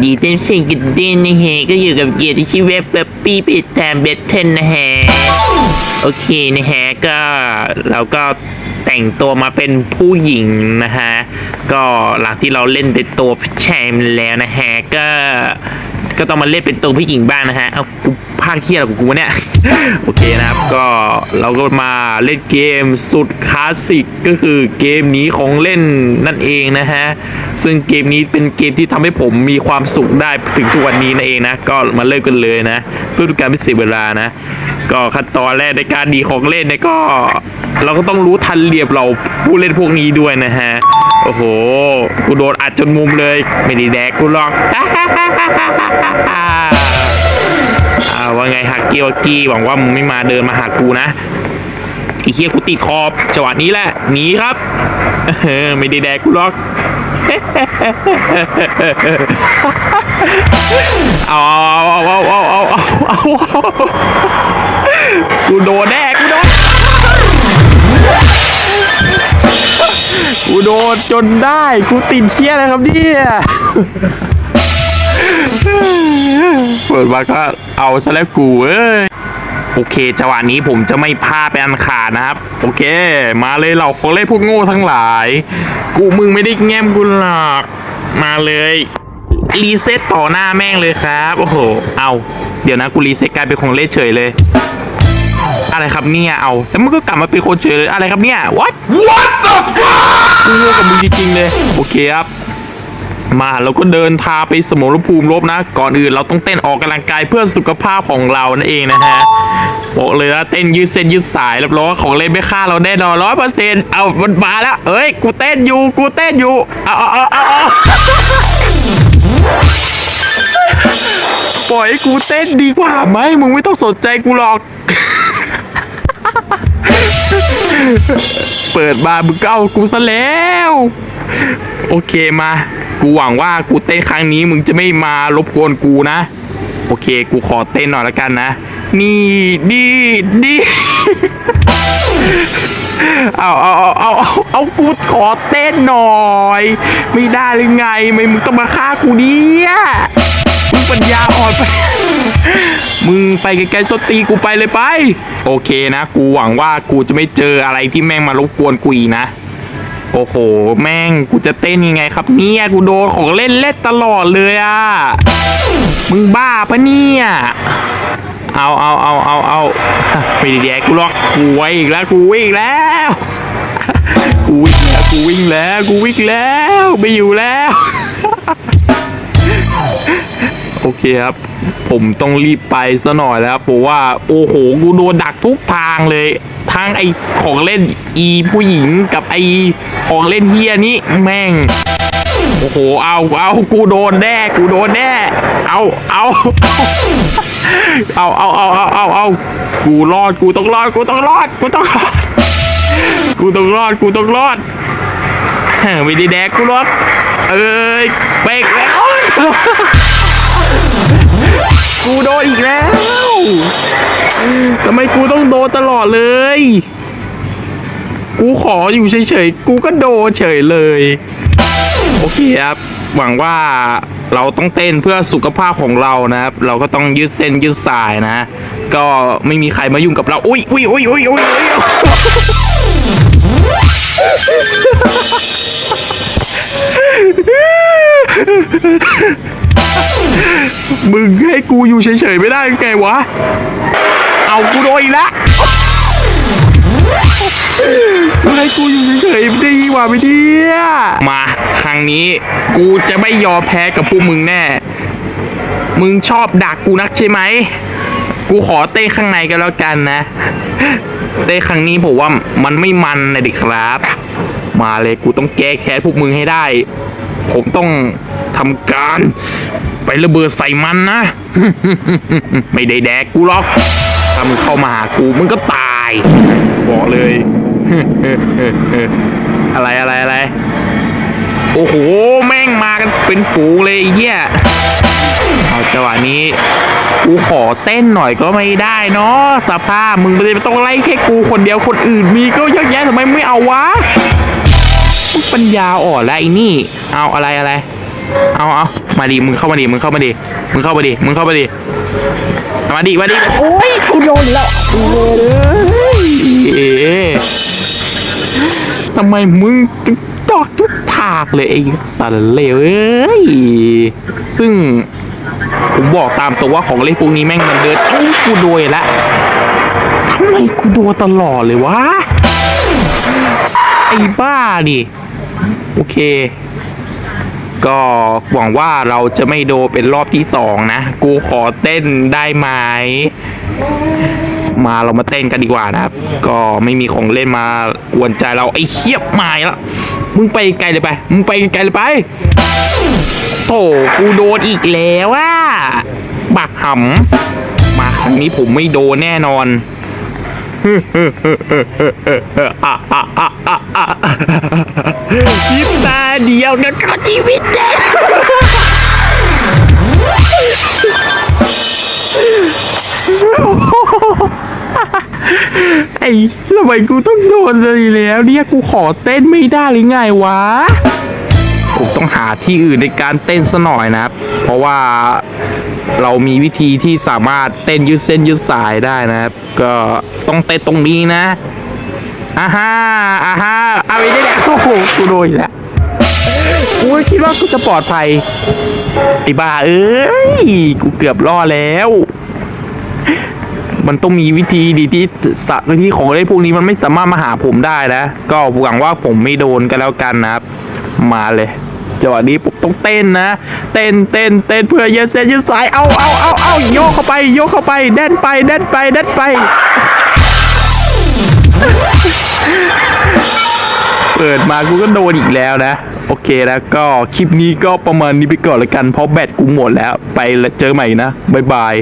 ดีเต็มสิ่งกินดินนะฮะก็อยู่กับเกียรติที่ชื่อเว็บแบบปี้ปิดแทนเบทเทนนะฮะโอเคนะฮะก็เราก็แต่งตัวมาเป็นผู้หญิงนะฮะก็หลังที่เราเล่นเป็นตัวผู้ชามแล้วนะฮะก็ก็ต้องมาเล่นเป็นตัวผู้หญิงบ้างนะฮะเอากูภาคเคียอะไรของกูเนี่ยโอเคนะครับก็เราก็มาเล่นเกมสุดคลาสสิกก็คือเกมนี้ของเล่นนั่นเองนะฮะ ซึ่งเกมนี้เป็นเกมที่ทำให้ผมมีความสุขได้ถึงทุกวันนี้นั่นเองนะ ก็มาเริ่มกันเลยนะ เพื่อการไม่เสียเวลานะ ก็ขั้นตอนแรกในการดีของเล่นเนี่ยก็ เราก็ต้องรู้ทันเรียบเราผู้เล่นพวกนี้ด้วยนะฮะ โอ้โห กูโดนอัดจนมุมเลย ไม่ได้แดกกูหรอกอาว่าไงฮักกี้วักกี้หวังว่ามึงไม่มาเดินมาหากูนะไอีเคียกูติดขอบจังหวะนี้แหละหนีครับเออไม่ได้แดกกูหรอก เอาเอาเอาเอาเอาเอากูโดนแน่กูโดนกูโดนจนได้กูติดเคี้ยนะครับเนี่ยเปิดมาก็เอาซะแล้วกูเอ้ย โอเคจังหวะนี้ผมจะไม่พลาดไปอันขาดนะครับ โอเค มาเลยเราของเล่นพวกโง่ทั้งหลาย กูมึงไม่ได้แง้มกูหรอกมาเลยรีเซ็ตต่อหน้าแม่งเลยครับ โอ้โห เอา เดี๋ยวนะกูรีเซ็ตกลายเป็นของเล่นเฉยเลย อะไรครับเนี่ยเอาแล้วมึงก็กลับมาเป็นคนเฉยเลยอะไรครับเนี่ย what what the fuck กูงงกับมึงจริงๆเลย โอเคครับ มาเราก็เดินทางไปสมรภูมิรบนะ ก่อนอื่นเราต้องเต้นออกกำลังกายเพื่อสุขภาพของเรานั่นเองนะฮะบอกเลยว่าเต้นยืดเส้นยืดสายรับรองว่าของเล่นไม่ฆ่าเราแน่นอนร้อยเปอร์เซ็นต์เอามันมาแล้ว เอ้ย กูเต้นอยู่ กูเต้นอยู่เอาเอาเอาเอาเอปล่อยให้กูเต้นดีกว่าไหมมึงไม่ต้องสนใจกูหรอกเปิดมามึงเก็เอากูซะแล้ว โอเคมา กูหวังว่ากูเต้นครั้งนี้มึงจะไม่มารบกวนกูนะ โอเค กูขอเต้นหน่อยละกันนะ นี่ดีดีเอาเอาเอาเอาเอาเอากูขอเต้นหน่อย ไม่ได้หรือไงไม่มึงต้องมาฆ่ากูเนี่ยมึงปัญญาอ่อนไปมึงไปไกลๆสตีกูไปเลยไป โอเคนะ กูหวังว่ากูจะไม่เจออะไรที่แม่งมารบกวนกูอีนะ โอ้โห แม่งกูจะเต้นยังไงครับเนี่ยกูโดนของเล่นเล่นตลอดเลยอะมึงบ้าปะเนี่ย เอาเอาเอาเอาเอาไม่ด้แดกกูหรอกกูไวอีกแล้วกูวิ่งแล้วกูวิ่งแล้วกูวิ่งแล้วกูวิ่งแล้วไม่อยู่แล้ว โอเคครับ ผมต้องรีบไปซะหน่อยแล้วเพราะว่าโอ้โหกูโดนดักทุกทางเลยทั้งไอของเล่นอีผู้หญิงกับไอของเล่นเฮียนี้แม่งโอ้โห เอา เอา กูโดนแน่ กูโดนแน่ เอา เอา เอา เอา เอา เอา เอา เอา กูรอด กูต้องรอด กูต้องรอด กูต้องรอด กูต้องรอด กูต้องรอดไม่ได้แดกกูรอกเอ้ยเบรกแล้ว กูโดนอีกแล้วทำไมกูต้องโดนตลอดเลย กูขออยู่เฉยๆ กูก็โดนเฉยเลย โอเคครับ หวังว่าเราต้องเต้นเพื่อสุขภาพของเรานะครับ เราก็ต้องยืดเส้นยืดสายนะ ก็ไม่มีใครมายุ่งกับเรา อุ้ยอุ้ยอุ้ยอุ้ยอุ้ยอุ้ย มึงให้กูอยู่เฉยๆไม่ได้ไงวะ เอากูโดนอีกแล้วมึงให้กูอยู่เฉยๆไม่ดีกว่าไม่ดีอะมาครั้งนี้กูจะไม่ยอมแพ้กับพวกมึงแน่ มึงชอบดักกูนักใช่ไหม กูขอเต้ข้างในกันแล้วกันนะ เต้ครั้งนี้ผมว่ามันไม่มันนะดิครับ มาเลยกูต้องแก้แค้นพวกมึงให้ได้ ผมต้องทำการ ไประเบิดใส่มันนะ ไม่ได้แดกกูหรอก ถ้ามึงเข้ามาหากูมึงก็ตาย บอกเลย อะไรอะไรอะไร โอ้โห แม่งมากันเป็นฝูงเลยเหี้ยเอาจังหวะนี้กูขอเต้นหน่อยก็ไม่ได้เนาะสภาพมึงไม่ต้องไล่แค่กูคนเดียวคนอื่นมีก็เยอะแยะทำไมไม่เอาวะปัญญาอ่อนแล้วไอ้นี่ เอาอะไรอะไร เอาเอามาดิมึงเข้ามาดิมึงเข้ามาดิมึงเข้ามาดิมึงเข้ามาดิมาดิมาดิโอ้ยกูโดนแล้วโอ้ยเอ๊ะทำไมมึงตอกทุกถากเลยไอ้สันเลวเอ้ยซึ่งผมบอกตามตัวว่าของเล่นพวกนี้แม่งมันเดินเอ้ยกูโดยละทำไมกูโดนตลอดเลยวะไอ้บ้าดิโอเค ก็หวังว่าเราจะไม่โดนเป็นรอบที่สองนะ กูขอเต้นได้ไหมมาเรามาเต้นกันดีกว่านะครับ ก็ไม่มีของเล่นมากวนใจเราไอ้เคียบมาแล้วมึงไปไกลเลยไป มึงไปไกลเลยไปโถกูโดนอีกแล้วว่า บักหำมาครั้งนี้ผมไม่โดนแน่นอนยิบตาเดียวนะก็ ชีวิตเด็กไอ้ทำไมกูต้องโดนเลยแล้วเนี่ยกูขอเต้นไม่ได้หรือไงวะผมต้องหาที่อื่นในการเต้นซะหน่อยนะครับ เพราะว่าเรามีวิธีที่สามารถเต้นยืดเส้นยืดสายได้นะครับ ก็ต้องเต้นตรงนี้นะอ่าฮ่าอ่าฮ่าเอาไปได้แล้วโอ้โหกูโดนอีกแล้ว กูก็คิดว่ากูจะปลอดภัยไอ้บ้าเอ้ยกูเกือบรอดแล้ว มันต้องมีวิธีดีที่สะวิธีของเล่นพวกนี้มันไม่สามารถมาหาผมได้นะ ก็หวังว่าผมไม่โดนกันแล้วกันนะครับ มาเลยจังหวะนี้ผมต้องเต้นนะ เต้นเต้นเต้นเพื่อเยืดเส้นยืดสายเอาเอาเอาเอาโยกเข้าไปโยกเข้าไปแดนไปแดนไปแดนไปเปิดมากูก็โดนอีกแล้วนะ โอเคแล้วก็คลิปนี้ก็ประมาณนี้ไปก่อนละกันเพราะแบตกูหมดแล้ว ไปแล้วเจอใหม่นะ บ๊ายบาย